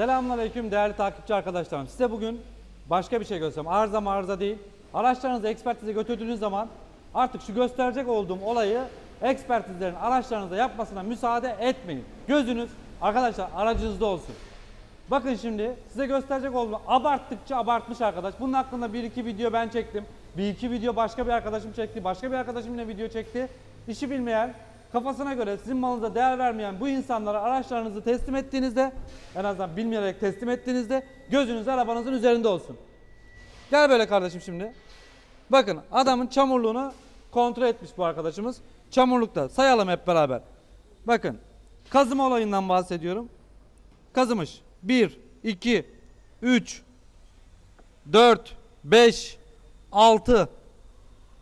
Selamünaleyküm değerli takipçi arkadaşlarım. Size bugün başka bir şey göstereceğim. Arıza marıza değil. Araçlarınızı ekspertize götürdüğünüz zaman artık şu gösterecek olduğum olayı ekspertizlerin araçlarınızda yapmasına müsaade etmeyin. Gözünüz arkadaşlar aracınızda olsun. Bakın şimdi size gösterecek olduğum abarttıkça abartmış arkadaş. Bunun hakkında bir iki video ben çektim. Bir iki video başka bir arkadaşım çekti. Başka bir arkadaşım yine video çekti. İşi bilmeyen, kafasına göre sizin malınıza değer vermeyen bu insanlara araçlarınızı teslim ettiğinizde en azından bilmeyerek teslim ettiğinizde gözünüz arabanızın üzerinde olsun. Gel böyle kardeşim şimdi. Bakın adamın çamurluğunu kontrol etmiş bu arkadaşımız. Çamurlukta sayalım hep beraber. Bakın kazıma olayından bahsediyorum. Kazımış. 1, 2, 3, 4, 5, 6.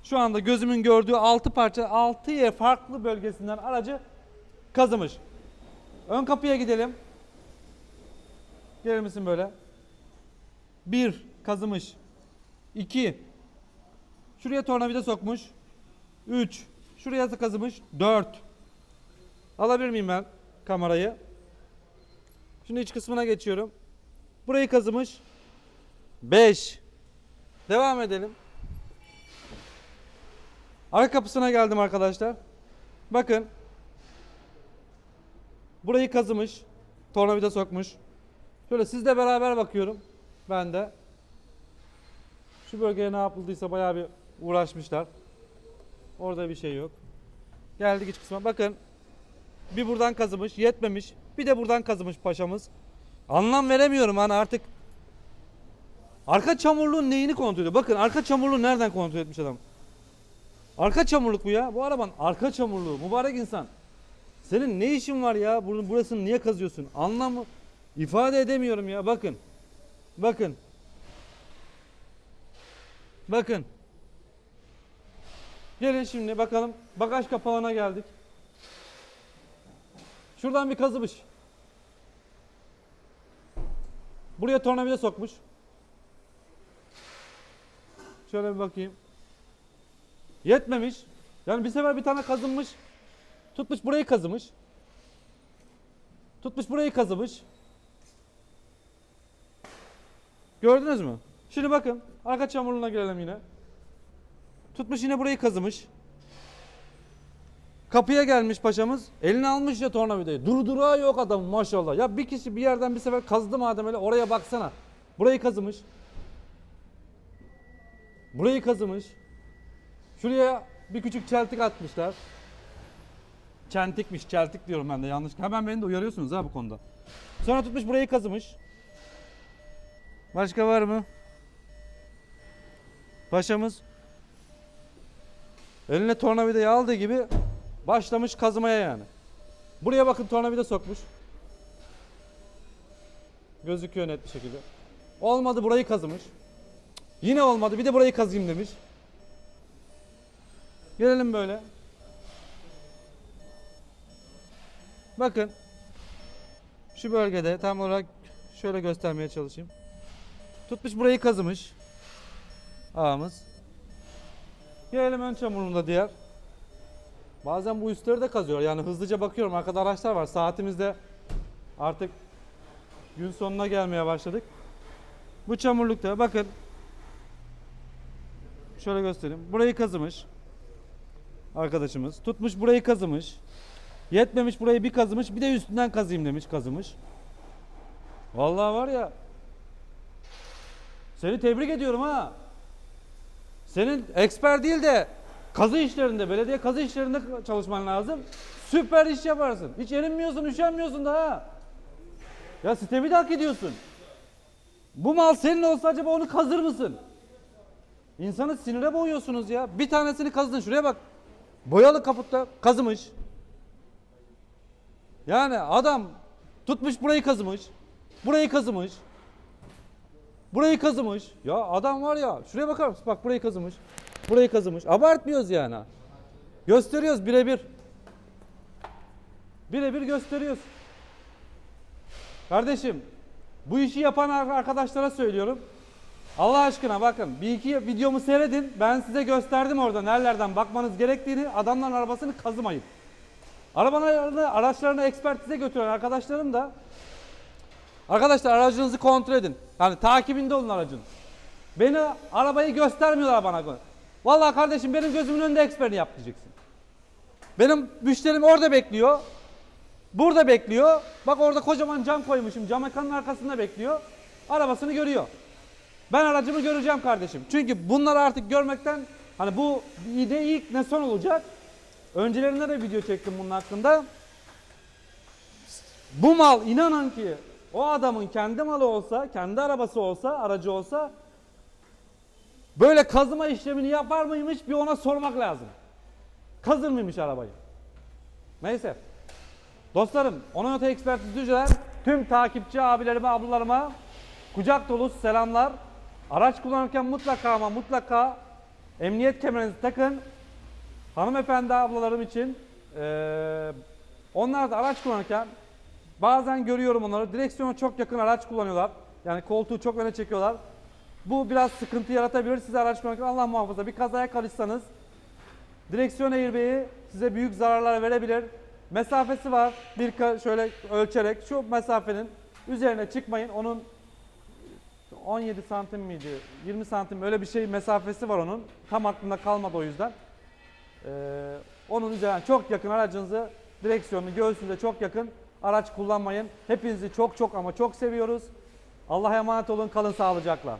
Şu anda gözümün gördüğü 6 parça 6 yer farklı bölgesinden aracı kazımış. Ön kapıya gidelim. Gelir misin böyle? 1 kazımış. 2 Şuraya tornavida sokmuş. 3 Şuraya da kazımış. 4 Alabilir miyim ben kamerayı? Şimdi iç kısmına geçiyorum. Burayı kazımış. 5 Devam edelim. Arka kapısına geldim arkadaşlar. Bakın. Burayı kazımış. Tornavida sokmuş. Şöyle sizle beraber bakıyorum. Ben de. Şu bölgeye ne yapıldıysa bayağı bir uğraşmışlar. Orada bir şey yok. Geldik iç kısma. Bakın. Bir buradan kazımış. Yetmemiş. Bir de buradan kazımış paşamız. Anlam veremiyorum hani artık. Arka çamurluğun neyini kontrol ediyor? Bakın arka çamurluğu nereden kontrol etmiş adam? Arka çamurluk bu ya. Bu arabanın arka çamurluğu. Mübarek insan. Senin ne işin var ya? Bunun burasını niye kazıyorsun? Anlamı ifade edemiyorum ya. Bakın. Bakın. Bakın. Gelin şimdi bakalım. Bagaj kapağına geldik. Şuradan bir kazımış. Buraya tornavida sokmuş. Şöyle bir bakayım. Yetmemiş. Yani bir sefer bir tane kazınmış. Tutmuş burayı kazımış. Tutmuş burayı kazımış. Gördünüz mü? Şimdi bakın arka çamurluğuna gelelim yine. Tutmuş yine burayı kazımış. Kapıya gelmiş paşamız. Eline almış ya tornavidayı. Durdurağı yok adam maşallah. Ya bir kişi bir yerden bir sefer kazdı madem öyle oraya baksana. Burayı kazımış. Burayı kazımış. Şuraya bir küçük çeltik atmışlar. Çentikmiş, çeltik diyorum ben de yanlış. Hemen beni de uyarıyorsunuz ha bu konuda. Sonra tutmuş burayı kazımış. Başka var mı? Paşamız eline tornavidayı aldığı gibi başlamış kazımaya yani. Buraya bakın tornavida sokmuş. Gözüküyor net bir şekilde. Olmadı burayı kazımış. Yine olmadı bir de burayı kazıyım demiş. Gelelim böyle. Bakın. Şu bölgede tam olarak şöyle göstermeye çalışayım. Tutmuş burayı kazımış. Ağımız. Gelelim ön çamurunda diğer. Bazen bu üstleri de kazıyor. Yani hızlıca bakıyorum. Arkada araçlar var. Saatimizde artık gün sonuna gelmeye başladık. Bu çamurlukta bakın. Şöyle göstereyim. Burayı kazımış arkadaşımız. Tutmuş burayı kazımış. Yetmemiş burayı bir kazımış. Bir de üstünden kazıyım demiş kazımış. Vallahi var ya. Seni tebrik ediyorum ha. Senin eksper değil de kazı işlerinde, belediye kazı işlerinde çalışman lazım. Süper iş yaparsın. Hiç erinmiyorsun, üşenmiyorsun da ha. Ya sistemi de hak ediyorsun. Bu mal senin olsa acaba onu kazır mısın? İnsanı sinire boğuyorsunuz ya. Bir tanesini kazdın şuraya bak. Boyalı kaputta kazımış. Yani adam tutmuş burayı kazımış. Burayı kazımış. Burayı kazımış. Ya adam var ya şuraya bakar mısın? Bak burayı kazımış. Burayı kazımış. Abartmıyoruz yani. Gösteriyoruz birebir. Birebir gösteriyoruz. Kardeşim bu işi yapan arkadaşlara söylüyorum. Allah aşkına bakın bir iki videomu seyredin. Ben size gösterdim orada nerelerden bakmanız gerektiğini. Adamların arabasını kazımayın. Arabalarını, araçlarını ekspertize götüren arkadaşlarım da Arkadaşlar aracınızı kontrol edin. Yani takibinde olun aracın. Beni arabayı göstermiyorlar bana. Vallahi kardeşim benim gözümün önünde eksperini yap diyeceksin. Benim müşterim orada bekliyor. Burada bekliyor. Bak orada kocaman cam koymuşum. Cam ekranın arkasında bekliyor. Arabasını görüyor. Ben aracımı göreceğim kardeşim. Çünkü bunları artık görmekten hani bu ne ilk ne son olacak. Öncelerinde de video çektim bunun hakkında. Bu mal inanın ki o adamın kendi malı olsa, kendi arabası olsa, aracı olsa böyle kazıma işlemini yapar mıymış bir ona sormak lazım. Kazır mıymış arabayı? Neyse. Dostlarım, Onoyote Ekspertizciler tüm takipçi abilerime, ablalarıma kucak dolusu selamlar. Araç kullanırken mutlaka ama mutlaka emniyet kemerinizi takın. Hanımefendi ablalarım için eee onlar da araç kullanırken bazen görüyorum onları direksiyona çok yakın araç kullanıyorlar. Yani koltuğu çok öne çekiyorlar. Bu biraz sıkıntı yaratabilir size araç kullanırken Allah muhafaza bir kazaya karışsanız Direksiyon airbag'i size büyük zararlar verebilir. Mesafesi var. Bir şöyle ölçerek şu mesafenin üzerine çıkmayın. Onun 17 santim miydi? 20 santim öyle bir şey mesafesi var onun. Tam aklımda kalmadı o yüzden. Ee, onun üzerine çok yakın aracınızı direksiyonunu göğsünüze çok yakın araç kullanmayın. Hepinizi çok çok ama çok seviyoruz. Allah'a emanet olun. Kalın sağlıcakla.